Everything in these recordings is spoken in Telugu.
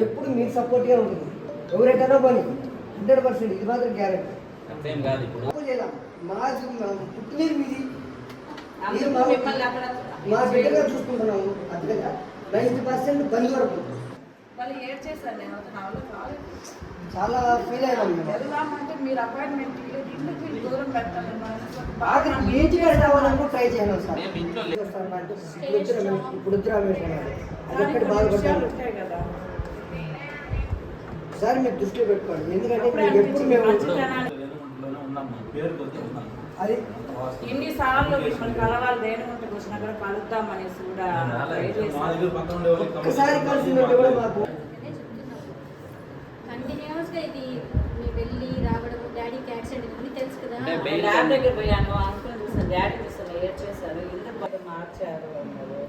ఎప్పుడు మీకు సపోర్ట్గా ఉంటుంది. ఎవరైనా పోనీ? హండ్రెడ్ పర్సెంట్ ఇది మాత్రం గ్యారెంటీ. మా పుట్టినీరు మీది. మా- బిడ్డగా చూసుకుంటున్నాము. అందుకని నైంటీ పర్సెంట్ బంధువర్గం. వాళ్ళు ఏడ్ చేశారు నేను అసలు నా వల్ల కాలేదు చాలా ఫీల్ అయ్యాను మీరు అపాయింట్మెంట్ రావాలని ట్రై చేయను సార్. మేము ఇంట్లో లే- సార్ అంటే ఇప్పుడు ఇప్పుడు బాధపడ్డాను ఉంటాయి కదా సార్ మీరు దృష్టిలో పెట్టుకోండి. ఎందుకంటే మీకు ఎప్పుడు మేము అది ఎన్నిసార్లు మిమ్మల్ని కలవాలి దేనికుంటకు వచ్చినా కూడా కలుద్దాం అనేసి కూడా. ఒక్కసారి కలిసిందంటే కూడా మాకు. కంటిన్యూస్గా ఇది మీరు వెళ్ళి రావడం డాడీకి యాక్సిడెంట్ అన్నీ తెలుసు కదా. ల్యాబ్ దగ్గర పోయాను అంకుల్ చూసాను డాడీ చూసాను ఏడ్ చేశారు ఇంత పది మార్చారు అన్నారు.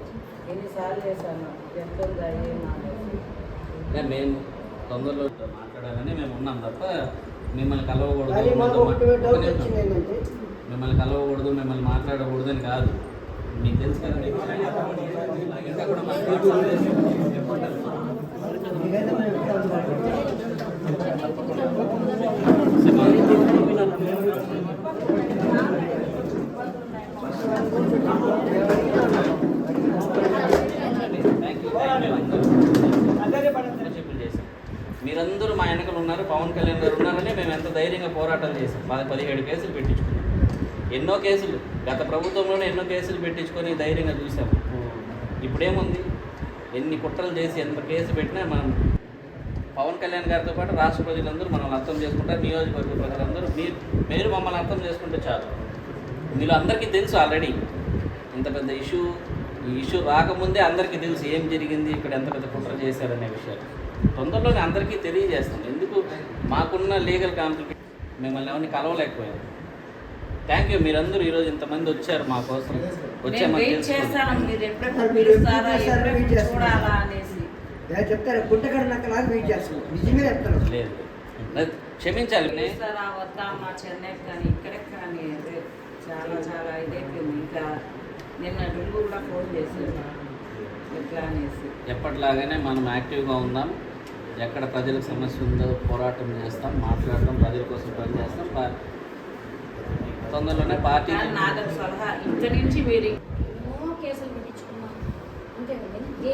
ఎన్నిసార్లు చేశాను ఎంత ఉందా ఏం మేము తొందరలో మాట్లాడాలని మేము ఉన్నాం తప్ప మిమ్మల్ని కలవకూడదు మిమ్మల్ని కలవకూడదు మిమ్మల్ని మాట్లాడకూడదు అని కాదు. మీకు తెలుసు కదా ఇంకా కూడా మాట్లాడుతున్నారు మీరైతే మేము ఎక్కడ ఉంటాము? ఫ్రెండ్షిప్లు చేశాం మీరందరూ మా వెనకలు ఉన్నారు పవన్ కళ్యాణ్ గారు ఉన్నారనే మేము ఎంత ధైర్యంగా పోరాటం చేసాం పది పదిహేడు కేసులు పెట్టించుకున్నాం. ఎన్నో కేసులు గత ప్రభుత్వంలోనే ఎన్నో కేసులు పెట్టించుకొని ధైర్యంగా చూసాం ఇప్పుడేముంది? ఎన్ని కుట్రలు చేసి ఎంత కేసు పెట్టినా మనం పవన్ కళ్యాణ్ గారితో పాటు రాష్ట్ర ప్రజలందరూ మనల్ని అర్థం చేసుకుంటారు. నియోజకవర్గ ప్రజలందరూ మీరు మీరు మమ్మల్ని అర్థం చేసుకుంటే చాలు. మీలో అందరికీ తెలుసు ఆల్రెడీ ఇంత పెద్ద ఇష్యూ ఈ ఇష్యూ రాకముందే అందరికీ తెలుసు ఏం జరిగింది ఇక్కడ ఎంత పెద్ద కుట్ర చేశారనే విషయాలు. తొందరలోనే అందరికీ తెలియజేస్తాం. ఎందుకు? మాకున్న లీగల్ కాంప్లికే మిమ్మల్ని ఎవరిని కలవలేకపోయాం థ్యాంక్ యూ మీరందరూ ఈరోజు ఇంతమంది వచ్చారు మా కోసం. వచ్చే చెప్తారు? గుంటగడ నాకు లాగా వెయిట్ చేస్తాను నిజమే చెప్తాను లేదు. క్షమించాలి. పిలుస్తారా వద్దా? మా చెన్నై కానీ ఇక్కడే కానీ చాలా చాలా ఇదైపోయింది ఇంకా నిన్న కూడా ఫోన్ చేశారు. ఎట్లా అనేసి. ఎప్పటిలాగానే మనం యాక్టివ్గా ఉందాం. ఎక్కడ ప్రజలకు సమస్య ఉందో పోరాటం చేస్తాం మాట్లాడటం ప్రజల కోసం పనిచేస్తాం. తొందరలోనే పార్టీ నాదొక సలహా. ఇక్కడి నుంచి మీరు ఎన్నో కేసులు పెట్టించుకున్నాం. అంతే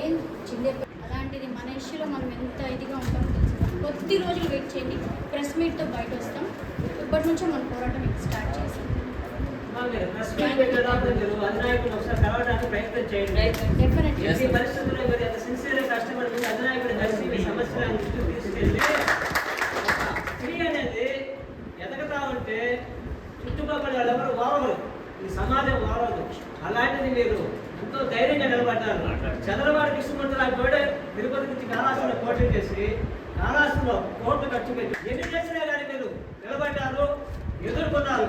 ఏం చిన్న అలాంటిది మన ఇష్యూలో మనం ఎంత ఇదిగా ఉంటామో తెలుసు. కొద్ది రోజులు వెయిట్ చేయండి. ప్రెస్ మీట్తో బయట వస్తాం. ఇప్పటి నుంచే మన పోరాటం స్టార్ట్ చేసాం ప్రెస్ చుట్టుపక్కల వాళ్ళెవరు ఓరవరు ఈ సమాజం ఓరవదు అలాంటిది మీరు ఎంతో ధైర్యంగా నిలబడ్డారు. చంద్రబాబు కృష్ణమూర్తి లాంటి వాడే తిరుపతి నుంచి కాళాసులో పోటీ చేసి కాళాసులో కోట్లు ఖర్చు పెట్టి ఎన్ని చేసినా కానీ మీరు నిలబడ్డారు ఎదుర్కొన్నారు.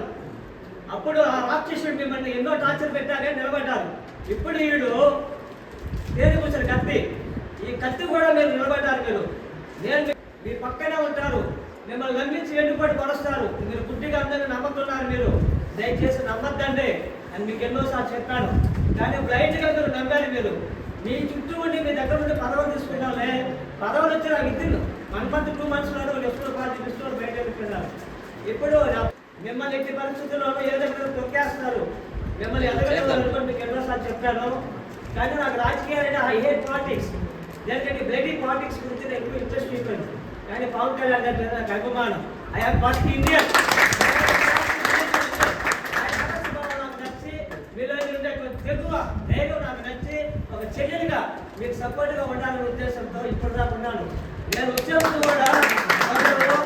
అప్పుడు ఆ రాక్షసుడు మిమ్మల్ని ఎన్నో టార్చర్ పెట్టాకే నిలబడ్డారు. ఇప్పుడు వీడు దేని కూర్చొని కత్తి. ఈ కత్తి కూడా మీరు నిలబడ్డారు మీరు. నేను మీ పక్కనే ఉంటారు. మిమ్మల్ని నమ్మించి ఎండుపడి కొనస్తారు మీరు గుడ్డిగా అందరినీ నమ్ముతున్నారు మీరు. దయచేసి నమ్మద్దండి. అని మీకు ఎన్నోసార్లు చెప్పాను. కానీ బ్లైండ్గా మీరు నమ్మారు మీరు. మీ చుట్టూ ఉండి మీ దగ్గర ఉండి పదవులు తీసుకున్నామే పదవులు వచ్చి నాకు ఇద్దరు వన్ మంత్ టూ మంత్స్ నాడు లెఫ్ట్ పార్టీ లిస్టులో బయట పెట్టుకున్నారు. ఇప్పుడు మిమ్మల్ని ఎట్టి పరిస్థితుల్లోనూ ఏ దగ్గర తొక్కేస్తున్నారు. మిమ్మల్ని ఎదగలేదు మీకు ఎన్నోసార్లు చెప్పాను. కానీ నాకు రాజకీయాలు అంటే ఐ హేట్ పాలిటిక్స్ దేనికంటే బ్లడీ పాలిటిక్స్ గురించి నేను ఎక్కువ ఇంట్రెస్ట్ చూపించాను కానీ పవన్ కళ్యాణ్ గారి మీద నాకు అభిమానం ఐ హావ్ ఫస్ట్ ఇండియన్ నాకు నచ్చి ఒక చెల్లెలుగా మీకు సపోర్ట్గా ఉండాలనే ఉద్దేశంతో ఇప్పుడు దాకా ఉన్నాను నేను వచ్చే ముందు కూడా కొందరు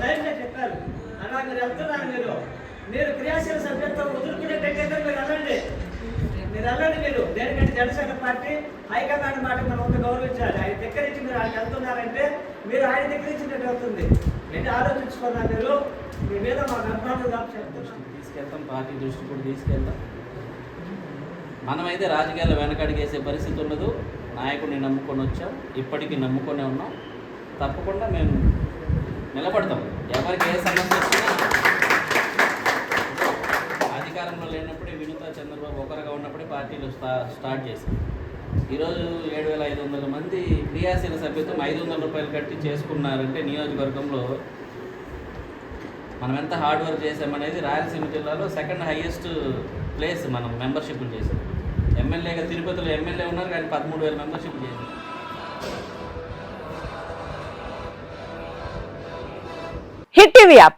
లైన్గా చెప్పారు అలా మీరు వెళ్తున్నారు మీరు మీరు క్రియాశీల సభ్యత్వం వదులుకునేటట్టయితే మీరు వెళ్ళండి మీరు వెళ్ళండి మీరు దేనికంటే జనసేన పార్టీ హైకమాండ్ మాట మనం అంత గౌరవించాలి. ఆయన దగ్గర నుంచి మీరు ఆయన వెళ్తున్నారంటే మీరు ఆయన దగ్గర నుంచి అవుతుంది ఏంటి ఆలోచించుకున్నారు మీరు? మీ మీద మాకు అభిమానులు కాబట్టి తీసుకెళ్తాం పార్టీ దృష్టి కూడా తీసుకెళ్తాం. మనమైతే రాజకీయాలు వెనకడిగేసే పరిస్థితి ఉండదు. నాయకుడిని నమ్ముకొని వచ్చాం. ఇప్పటికీ నమ్ముకొనే ఉన్నాం. తప్పకుండా మేము నిలబడతాం. ఎవరికి ఏ సమస్య వచ్చినా అధికారంలో లేనప్పుడే వినుత చంద్రబాబు ఒకరుగా ఉన్నప్పుడే పార్టీలు స్టా స్టార్ట్ చేశాం ఈరోజు ఏడు వేల ఐదు వందల మంది క్రియాశీల సభ్యత్వం ఐదు వందల రూపాయలు కట్టి చేసుకున్నారంటే నియోజకవర్గంలో మనం ఎంత హార్డ్ వర్క్ చేసామనేది రాయలసీమ జిల్లాలో సెకండ్ హైయెస్ట్ ప్లేస్ మనం మెంబర్షిప్లు చేసాం ఎమ్మెల్యేగా తిరుపతిలో ఎమ్మెల్యే ఉన్నారు కానీ పదమూడు వేల మెంబర్షిప్ చేసాం హిట్ టీవీ యాప్.